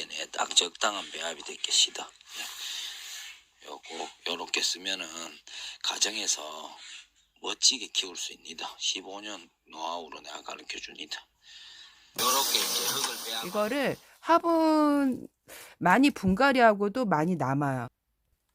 있겠네. 딱 적당한 배합이 됐겠시다. 예. 요거 요렇게 쓰면은 가정에서 멋지게 키울 수 있습니다. 15년 노하우로 내가 가르쳐 줍니다. 요렇게 이제 흙을 빼야 이거를 화분 많이 분갈이하고도 많이 남아요.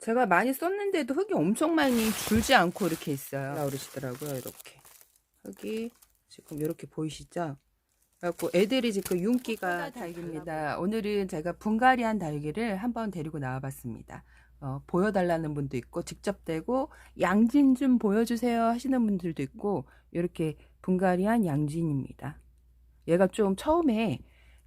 제가 많이 썼는데도 흙이 엄청 많이 줄지 않고 이렇게 있어요. 나오르시더라고요, 이렇게. 흙이 지금 이렇게 보이시죠? 그래갖고 애들이 지금 윤기가 달기입니다. 오늘은 제가 분갈이한 달기를 한번 데리고 나와봤습니다. 어, 보여달라는 분도 있고 직접 대고 양진 좀 보여주세요 하시는 분들도 있고 이렇게 분갈이한 양진입니다. 얘가 좀 처음에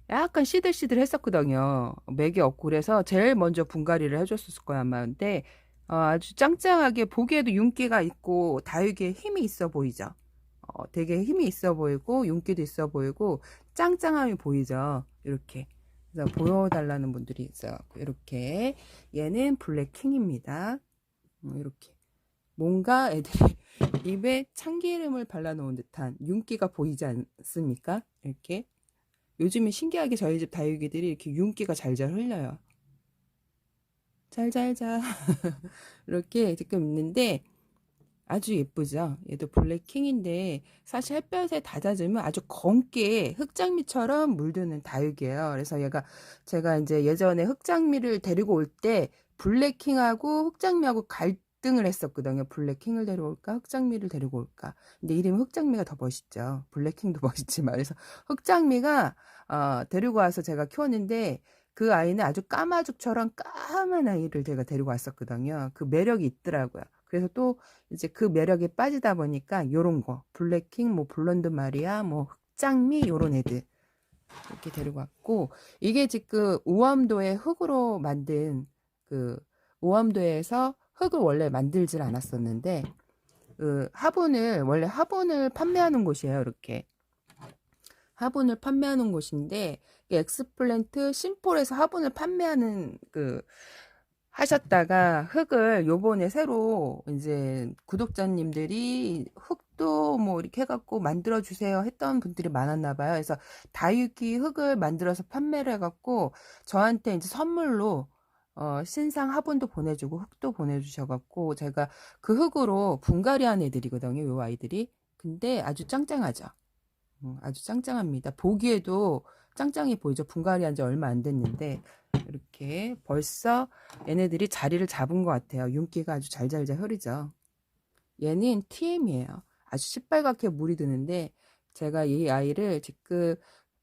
약간 시들시들 했었거든요. 맥이 없고 그래서 제일 먼저 분갈이를 해줬을 거야 아마. 근데 어, 아주 짱짱하게 보기에도 윤기가 있고 다육이에 힘이 있어 보이죠. 어, 되게 힘이 있어 보이고 윤기도 있어 보이고 짱짱함이 보이죠. 이렇게. 그래서 보여달라는 분들이 있어요. 이렇게 얘는 블랙킹입니다. 어, 이렇게 뭔가 애들이 입에 참기름을 발라놓은 듯한 윤기가 보이지 않습니까? 이렇게 요즘에 신기하게 저희 집 다육이들이 이렇게 윤기가 잘잘 흘려요. 잘잘자 이렇게 지금 있는데 아주 예쁘죠. 얘도 블랙킹인데 사실 햇볕에 닫아주면 아주 검게 흑장미처럼 물드는 다육이에요. 그래서 얘가 제가 이제 예전에 흑장미를 데리고 올 때 블랙킹하고 흑장미하고 갈등을 했었거든요. 블랙킹을 데려올까 흑장미를 데리고 올까. 근데 이름이 흑장미가 더 멋있죠. 블랙킹도 멋있지만 그래서 흑장미가 어, 데리고 와서 제가 키웠는데 그 아이는 아주 까마죽처럼 까만 아이를 제가 데리고 왔었거든요. 그 매력이 있더라고요. 그래서 또 이제 그 매력에 빠지다 보니까 요런 거 블랙킹, 뭐 블론드 마리아, 뭐 흑장미 요런 애들 이렇게 데리고 왔고 이게 지금 우암도의 흙으로 만든 그 우암도에서 흙을 원래 만들질 않았었는데 그 화분을 원래 화분을 판매하는 곳이에요. 이렇게 화분을 판매하는 곳인데 엑스플랜트 심폴에서 화분을 판매하는 그 하셨다가 흙을 요번에 새로 이제 구독자님들이 흙도 뭐 이렇게 해갖고 만들어 주세요 했던 분들이 많았나 봐요. 그래서 다육이 흙을 만들어서 판매를 해갖고 저한테 이제 선물로 어, 신상 화분도 보내주고 흙도 보내주셔갖고 제가 그 흙으로 분갈이한 애들이거든요. 요 아이들이. 근데 아주 짱짱하죠. 음, 아주 짱짱합니다. 보기에도 짱짱해 보이죠. 분갈이한 지 얼마 안 됐는데 이렇게 벌써 얘네들이 자리를 잡은 것 같아요. 윤기가 아주 잘잘잘 흐르죠. 얘는 TM이에요. 아주 시뻘겋게 물이 드는데 제가 이 아이를 지금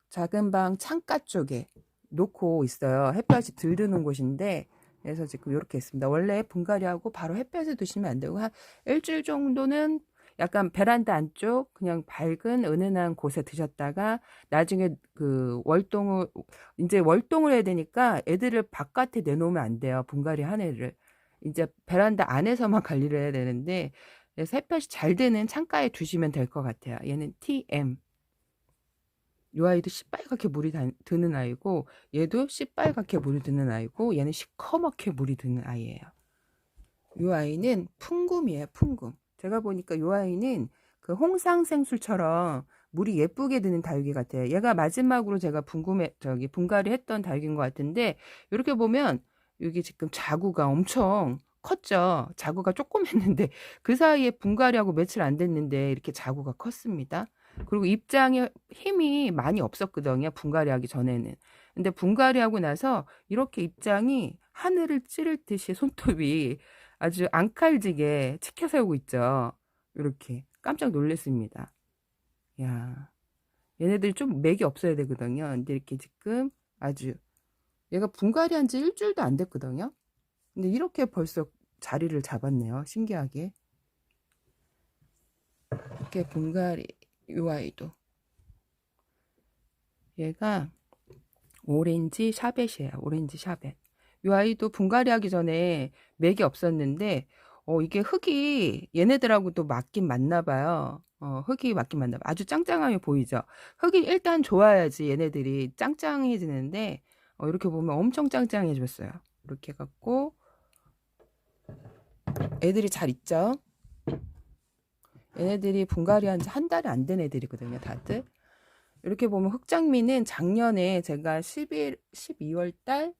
작은 방 창가 쪽에 놓고 있어요. 햇볕이 들 드는 곳인데 그래서 지금 이렇게 있습니다. 원래 분갈이하고 바로 햇볕에 두시면 안 되고 한 일주일 정도는 약간 베란다 안쪽 그냥 밝은 은은한 곳에 드셨다가 나중에 그 월동을 이제 월동을 해야 되니까 애들을 바깥에 내놓으면 안 돼요. 분갈이 한 애를 이제 베란다 안에서만 관리를 해야 되는데 그래서 햇볕이 잘 드는 창가에 두시면 될 것 같아요. 얘는 TM 이 아이도 시빨갛게 물이 다- 드는 아이고 얘도 시빨갛게 물이 드는 아이고 얘는 시커멓게 물이 드는 아이예요. 이 아이는 풍금이에요. 풍금. 제가 보니까 이 아이는 그 홍상생술처럼 물이 예쁘게 드는 다육이 같아요. 얘가 마지막으로 제가 분금해 저기 분갈이 했던 다육인 것 같은데 이렇게 보면 여기 지금 자구가 엄청 컸죠. 자구가 조금 했는데 그 사이에 분갈이하고 며칠 안 됐는데 이렇게 자구가 컸습니다. 그리고 입장에 힘이 많이 없었거든요. 분갈이 하기 전에는. 근데 분갈이 하고 나서 이렇게 입장이 하늘을 찌를 듯이 손톱이 아주 앙칼지게 치켜 세우고 있죠. 이렇게 깜짝 놀랐습니다. 야, 얘네들이 좀 맥이 없어야 되거든요. 근데 이렇게 지금 아주 얘가 분갈이 한 지 일주일도 안 됐거든요. 근데 이렇게 벌써 자리를 잡았네요. 신기하게. 이렇게 분갈이 요 아이도 얘가 오렌지 샤벳이에요. 오렌지 샤벳. 요 아이도 분갈이 하기 전에 맥이 없었는데 어 이게 흙이 얘네들하고도 맞긴 맞나 봐요. 어 흙이 맞긴 맞나 봐. 아주 짱짱하게 보이죠. 흙이 일단 좋아야지 얘네들이 짱짱해지는데 어 이렇게 보면 엄청 짱짱해졌어요. 이렇게 해 갖고 애들이 잘 있죠. 얘네들이 분갈이 한 지 한 달이 안 된 애들이거든요, 다들. 이렇게 보면 흑장미는 작년에 제가 11, 12월 달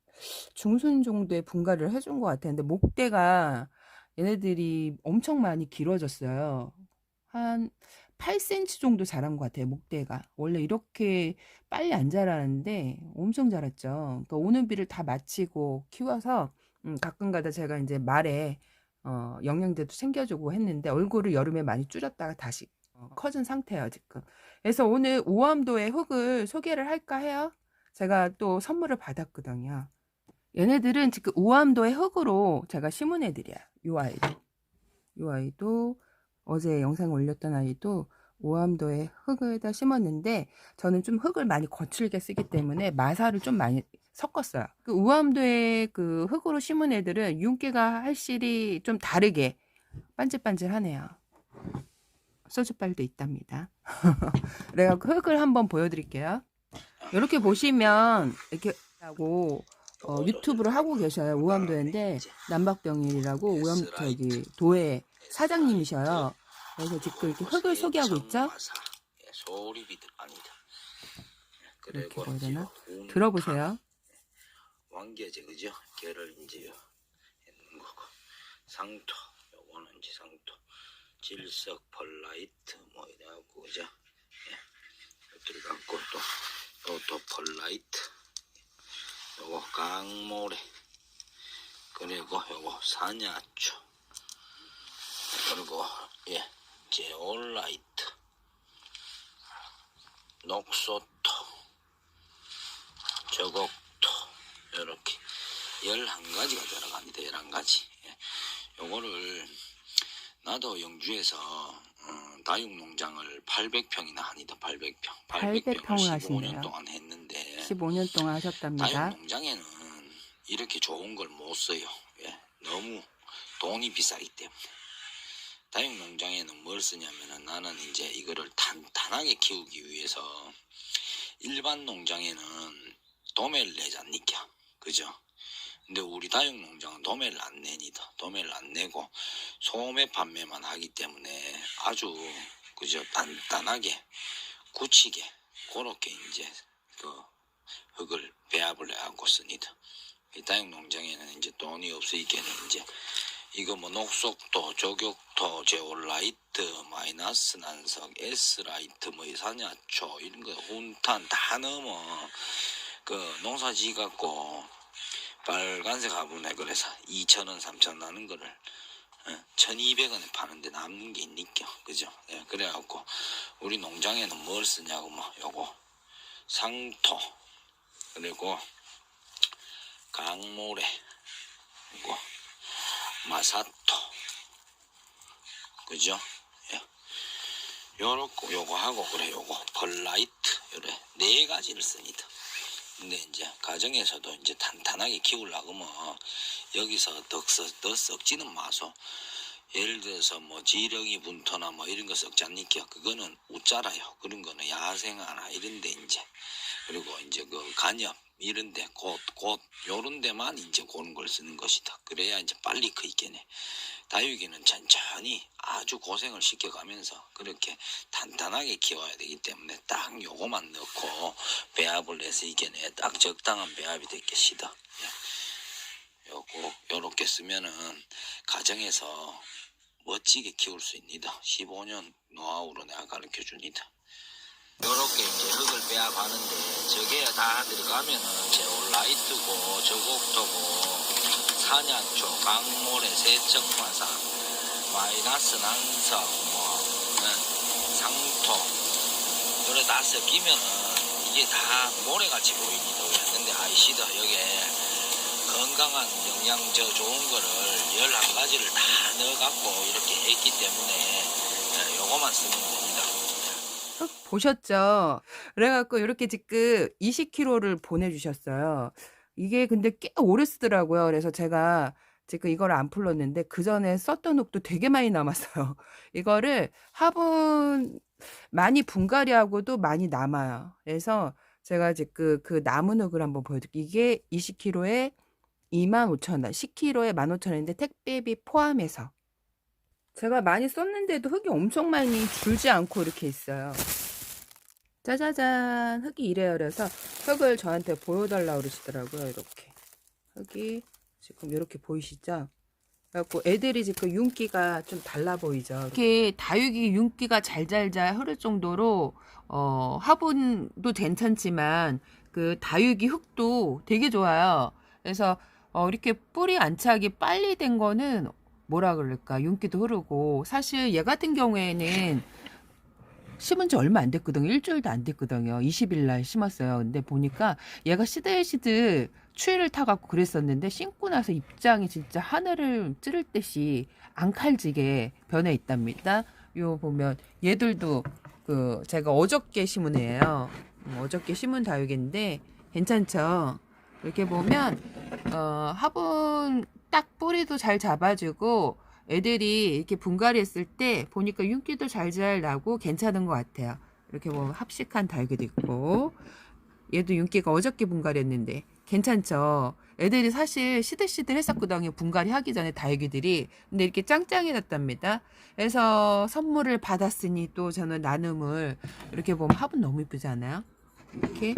중순 정도에 분갈이를 해준 것. 근데 목대가 얘네들이 엄청 많이 길어졌어요. 한 8cm 정도 자란 것 같아요, 목대가. 원래 이렇게 빨리 안 자라는데 엄청 자랐죠. 그러니까 오는 비를 다 마치고 키워서 음, 가끔가다 제가 이제 말에 어, 영양제도 챙겨주고 했는데 얼굴을 여름에 많이 줄였다가 다시 어, 커진 상태예요, 지금. 그래서 오늘 오암도의 흙을 소개를 할까 해요. 제가 또 선물을 받았거든요. 얘네들은 지금 우암도의 흙으로 제가 심은 애들이야. 요 아이도. 요 아이도 어제 영상 올렸던 아이도 우암도의 흙에다 심었는데 저는 좀 흙을 많이 거칠게 쓰기 때문에 마사를 좀 많이 섞었어요. 그 우암도의 그 흙으로 심은 애들은 윤기가 확실히 좀 다르게 반질반질하네요. 소주빨도 있답니다. 내가 그 흙을 한번 보여드릴게요. 이렇게 보시면 이렇게 하고 어, 유튜브를 하고 계셔요. 우암도인데 남박병일이라고 우암 저기 도의 사장님이셔요. 그래서 지금 이렇게 흙을 소개하고 있죠. 이렇게? 이제 들어보세요. 왕계제 그죠? 걔를 이제 거고 상토 요거는 이제 상토 질석 펄라이트 뭐 이래갖고 그죠? 예. 들어갔고 또 또 또 펄라이트. 요거 강모래. 그리고 요거 사냐초. 그리고 예 제올라이트. 녹소토. 저곡토. 이렇게 11가지가 들어갑니다. 11가지. 예. 요거를 나도 영주에서 어, 다육농장을 800평이나 하니다 800평 800 평을 15년 하신대요. 동안 했는데 15년 동안 하셨답니다. 다육농장에는 이렇게 좋은 걸 못 써요 예. 너무 돈이 비싸기 때문에 다육농장에는 뭘 쓰냐면은 나는 이제 이거를 단단하게 키우기 위해서 일반 농장에는 도매를 내지 않니까 그죠 근데 우리 다육 농장은 도매를 안 내니다. 도매를 안 내고 소매 판매만 하기 때문에 아주 그죠 단단하게 굳히게 그렇게 이제 그 흙을 배합을 해갖고 씁니다. 이 다육 농장에는 이제 돈이 없으니까는 이제 이거 뭐 녹속도, 저격도, 제올라이트, 마이너스 난석, S라이트, 뭐 이산야초 이런 거 훈탄 다 넘어 그 농사지 갖고 빨간색 화분에 그래서 2,000원, 3,000원 나는 거를 1,200원에 파는데 남는 게 있니까 그죠? 예, 그래갖고 우리 농장에는 뭘 쓰냐고 뭐 요거 상토 그리고 강모래 그리고 마사토 그죠? 예. 요렇고 요거 하고 그래 요거 펄라이트 요래 네 가지를 씁니다. 근데 이제 가정에서도 이제 탄탄하게 키우려고 뭐 여기서 더, 썩지는 마소. 예를 들어서 뭐 지렁이 분토나 뭐 이런 거 썩지 않니까 그거는 웃자라요. 그런 거는 야생화나 이런 데 이제 그리고 이제 그 간엽 이런 데 곧 곧 요런 데만 이제 그런 걸 쓰는 것이다. 그래야 이제 빨리 크이겠네. 다육이는 천천히 아주 고생을 시켜가면서 그렇게 단단하게 키워야 되기 때문에 딱 요거만 넣고 배합을 해서 이겨내 딱 적당한 배합이 됐겠시다. 예. 요거 요렇게 쓰면은 가정에서 멋지게 키울 수 있습니다. 15년 노하우로 내가 가르쳐 줍니다. 요렇게 이제 흙을 배합하는데 저게 다 들어가면은 제올 라이트고 저곡토고 산야초, 강모래, 세척마사, 마이너스 난석, 뭐 네, 상토 요래 다 섞이면은 이게 다 모래같이 보입니다. 근데 아이시다 여기에 건강한 영양저 좋은 거를 11가지를 다 넣어갖고 이렇게 했기 때문에 네, 요거만 쓰면. 흙 보셨죠? 그래갖고 이렇게 지금 20kg를 보내주셨어요. 이게 근데 꽤 오래 쓰더라고요. 그래서 제가 지금 이걸 안 풀렀는데 그 전에 썼던 흙도 되게 많이 남았어요. 이거를 화분 많이 분갈이하고도 많이 남아요. 그래서 제가 지금 그 남은 흙을 한번 보여드릴게요. 이게 20kg에 25,000원, 10kg에 15,000원인데 택배비 포함해서. 제가 많이 썼는데도 흙이 엄청 많이 줄지 않고 이렇게 있어요. 짜자잔 흙이 이래요. 그래서 흙을 저한테 보여달라고 그러시더라고요. 이렇게 흙이 지금 이렇게 보이시죠? 그래갖고 애들이 지금 윤기가 좀 달라 보이죠. 이렇게 다육이 윤기가 잘잘잘 흐를 정도로 어, 화분도 괜찮지만 그 다육이 흙도 되게 좋아요. 그래서 어, 이렇게 뿌리 안착이 빨리 된 거는 뭐라 그럴까 윤기도 흐르고 사실 얘 같은 경우에는 심은 지 얼마 안 됐거든요. 일주일도 안 됐거든요. 20일 날 심었어요. 근데 보니까 얘가 시들시들 추위를 타갖고 그랬었는데 심고 나서 입장이 진짜 하늘을 찌를 듯이 앙칼지게 변해 있답니다. 요 보면 얘들도 그 제가 어저께 심은 애예요. 음, 어저께 심은 다육인데 괜찮죠? 이렇게 보면 어, 화분 딱 뿌리도 잘 잡아주고 애들이 이렇게 분갈이 했을 때 보니까 윤기도 잘잘 나고 괜찮은 것 같아요. 이렇게 보면 합식한 다육이도 있고 얘도 윤기가 어저께 분갈이 했는데 괜찮죠. 애들이 사실 시들시들 했었거든요. 분갈이 하기 전에 다육이들이. 근데 이렇게 짱짱해졌답니다. 그래서 선물을 받았으니 또 저는 나눔을 이렇게 보면 화분 너무 이쁘지 않아요? 이렇게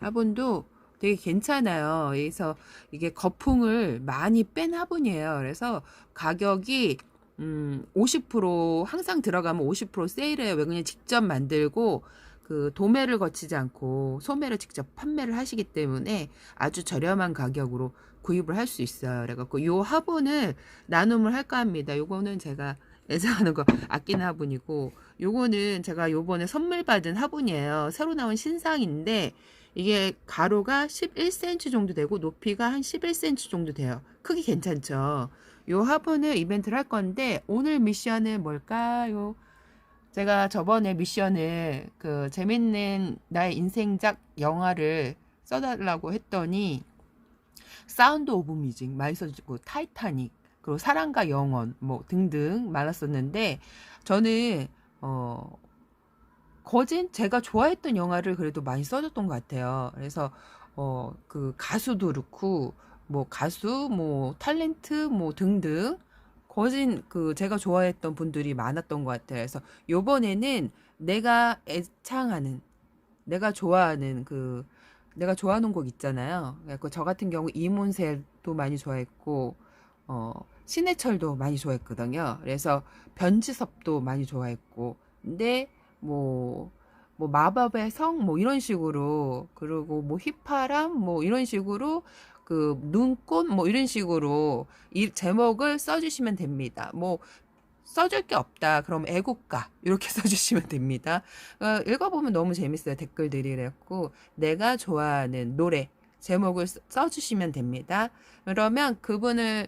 화분도 되게 괜찮아요. 그래서 이게 거품을 많이 뺀 화분이에요. 그래서 가격이 음, 50% 항상 들어가면 50% 세일해요. 왜 그냥 직접 만들고 그 도매를 거치지 않고 소매를 직접 판매를 하시기 때문에 아주 저렴한 가격으로 구입을 할 수 있어요. 그래갖고 요 화분을 나눔을 할까 합니다. 요거는 제가 애정하는 거 아끼는 화분이고 요거는 제가 요번에 선물 받은 화분이에요. 새로 나온 신상인데 이게 가로가 11cm 정도 되고 높이가 한 11cm 정도 돼요. 크기 괜찮죠? 요 화분을 이벤트를 할 건데 오늘 미션은 뭘까요? 제가 저번에 미션을 그 재밌는 나의 인생작 영화를 써달라고 했더니 사운드 오브 뮤직 많이 써주고 타이타닉 그리고 사랑과 영원 뭐 등등 많았었는데 저는 어 거진 제가 좋아했던 영화를 그래도 많이 써줬던 것 같아요. 그래서 어 그 가수도 그렇고 뭐 가수 뭐 탤런트 뭐 등등 거진 그 제가 좋아했던 분들이 많았던 것 같아요. 그래서 요번에는 내가 애창하는 내가 좋아하는 그 내가 좋아하는 곡 있잖아요. 그저 같은 경우 이문세도 많이 좋아했고 어 신해철도 많이 좋아했거든요. 그래서 변지섭도 많이 좋아했고 근데 뭐, 뭐 마법의 성 뭐 이런 식으로 그리고 뭐 휘파람 뭐 이런 식으로 그 눈꽃 뭐 이런 식으로 이 제목을 써주시면 됩니다. 뭐 써줄 게 없다. 그럼 애국가 이렇게 써주시면 됩니다. 어, 읽어보면 너무 재밌어요. 댓글들이 그랬고 내가 좋아하는 노래 제목을 써- 써주시면 됩니다. 그러면 그분을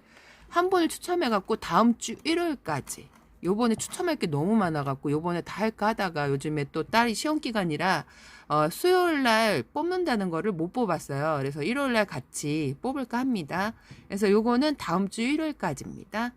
한 분을 추첨해갖고 다음 주 일요일까지 요번에 추첨할 게 너무 많아갖고 요번에 다 할까 하다가 요즘에 또 딸이 시험 기간이라 어, 수요일 날 뽑는다는 거를 못 뽑았어요. 그래서 일요일 날 같이 뽑을까 합니다. 그래서 요거는 다음 주 일요일까지입니다.